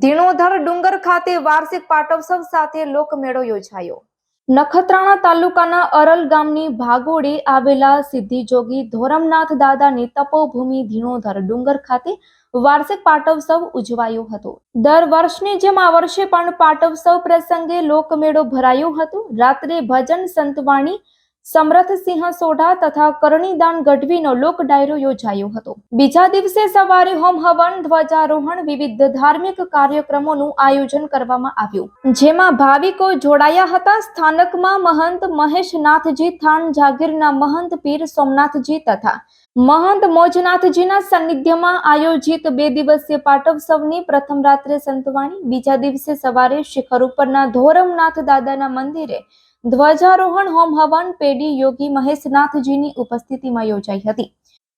ધીણોધર ડુંગર ખાતે વાર્ષિક પાટોત્સવ સાથે લોકમેળો યોજાયો. નખત્રાણા તાલુકાના અરલ ગામની ભાગોળે આવેલા સિદ્ધિજોગી ધોરમનાથ દાદાની તપોભૂમિ ધીણોધર ડુંગર ખાતે વાર્ષિક પાટોત્સવ ઉજવાયો હતો. દર વર્ષની જેમ આ વર્ષે પણ પાટોત્સવ પ્રસંગે લોકમેળો ભરાયો હતો. રાત્રે ભજન સંતવાણી સમરથસિંહ સોઢા તથા કરણીદાન ગઢવીનો લોક ડાયરો યોજાયો હતો. બીજા દિવસે સવારે હોમ હવન, ધ્વજારોહણ, વિવિધ ધાર્મિક કાર્યક્રમોનું આયોજન કરવામાં આવ્યું, જેમાં ભાવિકો જોડાયા હતા. સ્થાનકમાં મહંત મહેશનાથજી, થાન જાગીરના મહંત પીર સોમનાથજી તથા મહંત મોજનાથજીના સાનિધ્યમાં આયોજિત બે દિવસીય પાટોત્સવની પ્રથમ રાત્રે સંતવાણી. બીજા દિવસે સવારે શિખર ઉપરના ધોરમનાથ દાદાના મંદિરે ધ્વજારોહણ હોમ હવન પેડી યોગી મહેશનાથજીની ઉપસ્થિતિમાં યોજાઈ હતી.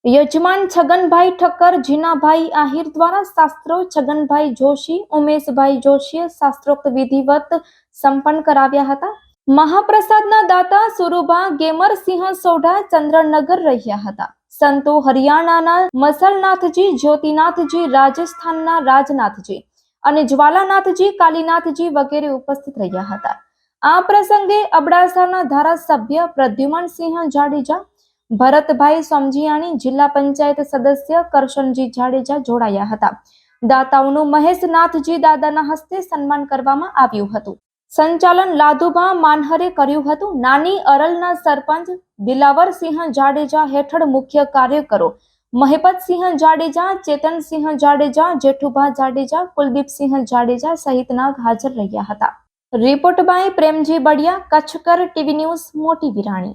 યજમાન છગનભાઈ ઠક્કર, જીનાભાઈ આહિર દ્વારા શાસ્ત્રો, છગનભાઈ જોશી, ઉમેશભાઈ જોશીએ શાસ્ત્રોક્ત વિધિવત સંપન્ન કરાવ્યા હતા. મહાપ્રસાદના દાતા સુરુભા ગેમરસિંહ સોઢા, ચંદ્રનગર રહ્યા હતા. સંતો હરિયાણાના મસલનાથજી, જ્યોતિનાથજી, રાજસ્થાનના રાજનાથજી અને જ્વાલાનાથજી, કાલીનાથજી વગેરે ઉપસ્થિત રહ્યા હતા. આ પ્રસંગે અબડાસાના ધારાસભ્ય પ્રદ્યુમનસિંહ જાડેજા, ભરતભાઈ સોમજીયાણી જિલ્લા પંચાયત સદસ્ય કરશનજી જાડેજા જોડાયા હતા. દાતાઓનું મહેશનાથજી દાદાના હસ્તે સન્માન કરવામાં આવ્યું હતું. સંચાલન લાધુભા માનહરે કર્યું હતું. નાની અરલના સરપંચ દિલાવરસિંહ જાડેજા હેઠળ મુખ્ય કાર્યકરો મહેપતસિંહ જાડેજા ચેતનસિંહ જાડેજા, જેઠુભા જાડેજા કુલદીપસિંહ જાડેજા સહિતના હાજર રહ્યા હતા. રિપોર્ટ બાય પ્રેમજી બડિયા કચ્છકર ટીવી ન્યૂઝ મોટી વિરાણી.